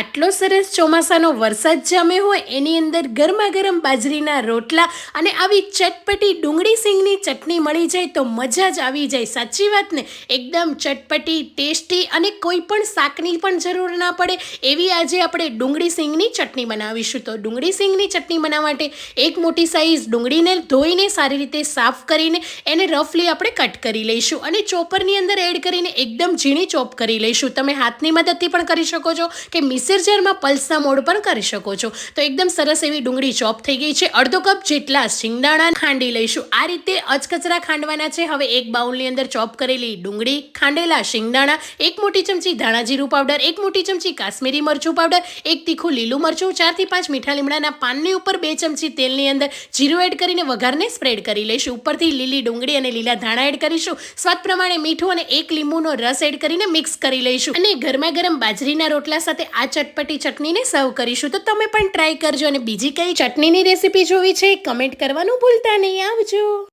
આટલો સરસ ચોમાસાનો વરસાદ જામ્યો હોય, એની અંદર ગરમા ગરમ બાજરીના રોટલા અને આવી ચટપટી ડુંગળી સિંગની ચટણી મળી જાય તો મજા જ આવી જાય. સાચી વાત ને? એકદમ ચટપટી, ટેસ્ટી અને કોઈ પણ શાકની પણ જરૂર ના પડે એવી આજે આપણે ડુંગળી સિંગની ચટણી બનાવીશું. તો ડુંગળી સિંગની ચટણી બનાવવા માટે એક મોટી સાઈઝ ડુંગળીને ધોઈને સારી રીતે સાફ કરીને એને રફલી આપણે કટ કરી લઈશું અને ચોપરની અંદર એડ કરીને એકદમ ઝીણી ચોપ કરી લઈશું. તમે હાથની મદદથી પણ કરી શકો છો કે મિક્સર જારમાં પલ્સના મોડ પણ કરી શકો છો. તો એકદમ સરસ એવી ડુંગળી ચોપ થઈ ગઈ છે. અડધો કપ જેટલા શિંગદાણા ખાંડી લઈશું. આ રીતે અચકચરા ખાંડવાના છે. હવે એક બાઉલની અંદર ચોપ કરેલી ડુંગળી, ખાંડેલા શિંગદાણા, એક મોટી ચમચી ધાણા જીરું પાવડર એક મોટી ચમચી કાશ્મીરી મરચું પાવડર એક તીખું લીલું મરચું ચારથી પાંચ મીઠા લીમડાના પાનની ઉપર બે ચમચી તેલની અંદર જીરું એડ કરીને વઘારને સ્પ્રેડ કરી લઈશું. ઉપરથી લીલી ડુંગળી અને લીલા ધાણા એડ કરીશું. સ્વાદ પ્રમાણે મીઠું અને એક લીંબુનો રસ એડ કરીને મિક્સ કરી લઈશું. અને ગરમા ગરમ બાજરીના રોટલા સાથે આ ચટપટી ચટણીને સર્વ કરીશું. તો તમે પણ ટ્રાય કરજો અને બીજી કઈ ચટણીની રેસીપી જોવી છે કમેન્ટ કરવાનું ભૂલતા નહીં. આવજો.